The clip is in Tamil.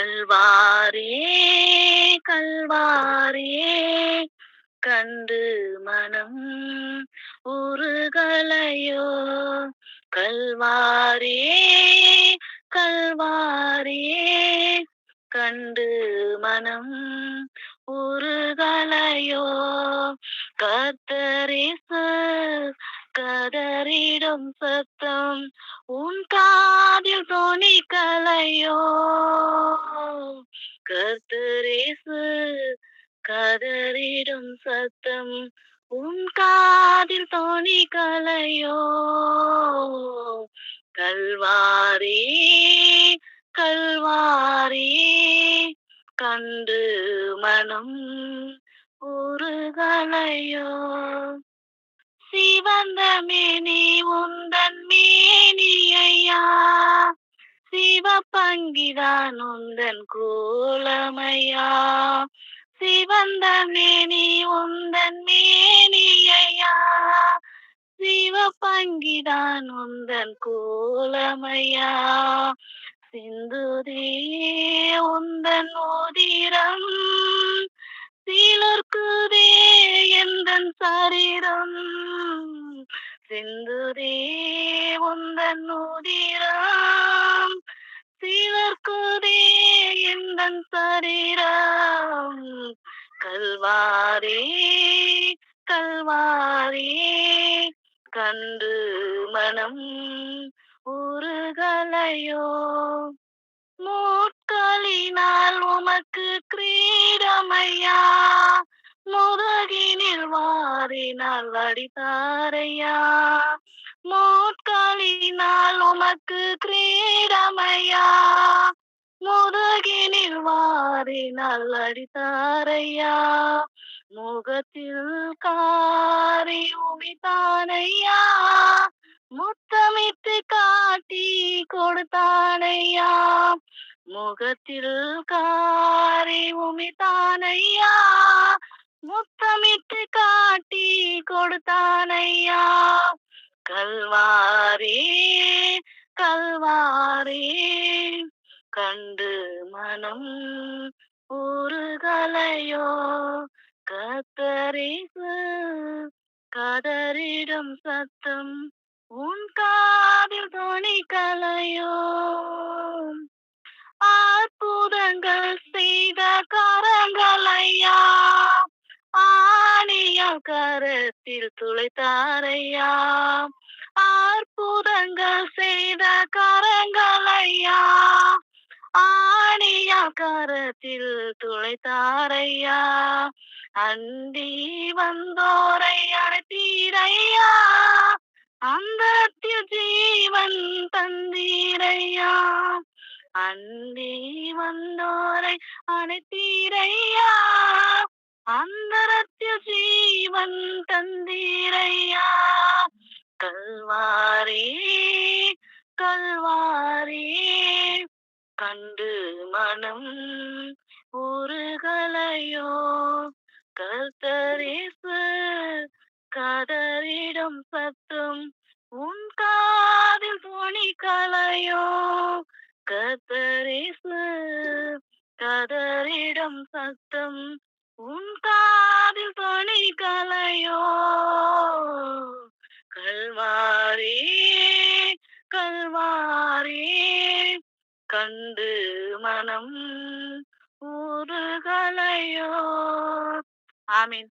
கல்வாரியே கல்வாரியே கண்டு மனம் உருகலையோ? கல்வாரியே கல்வாரியே கண்டு மனம் உருகலையோ? கத்தரிசு கதறிடும் சத்தம் உன் காதில் தோணிக்கலையோ? கர்த்தரேசு கதறிடும் சத்தம் உன் காதில் தோணி கலையோ? கல்வாரி கல்வாரி கண்டு மனம் உருகலையோ? சிவந்த மேனி சிவப்பங்கிதான் உந்தன் கோலமையா. சிவந்த மேனி உந்தன் மேனியையா. சிவப்பங்கிதான் உந்தன் கோலமையா. சிந்துதே உந்தன் ஓதிரம் சீலர்க்குதே எந்தன் சரீரம். சிந்துதே உந்தன் உதிரம் சிவர்க்குதே எந்தன் சரீரம்? கல்வாரே கல்வாரே கண்டு மனம் உருகலையோ? மூட்களினால் உமக்கு கிரீடமையா? முதுகினில் வாரினால் அடித்தாரையா மூட்களினால் உமக்கு கிரீடமையா? முதுகினில் வாரி நல்லடித்தாரையா முகத்தில் காரி உமித்தானையா முத்தமிட்டு காட்டி கொடுத்தானையா? முகத்தில் காரி உமித்தானையா முத்தமிட்டு காட்டி கொடுத்தானையா? கல்வாரே கல்வாரே கண்டு மனம் ஊறுகலையோ? கத்தரிசு கதறிடும் சத்தம் உன் காதில் துணி கலையோ அற்புதங்கள் செய்த கரங்களையா? ஆணிய கரத்தில் துளைத்தாரையா? அற்புதங்கள் செய்த கரங்களையா ஆணிய கரத்தில் துளைத்தாரையா அண்டி வந்தோரை அழைத்தீரையா அந்தத்தில் ஜீவன் தந்தீரையா அண்டி வந்தோரை அழைத்தீரையா அந்தரத்தில் ஜீவன் தந்தீரையா கல்வாரி கல்வாரி கண்டு மனம் உருகலையோ? கர்த்தரேசு கதறிடும் சத்தம் உன் காதில் துணி கலையோ? கர்த்தரேசு கதறிடும் சத்தம் உன் காதில் துணி கண்டு மனம் ஊறுகலையோ ஆமீன்.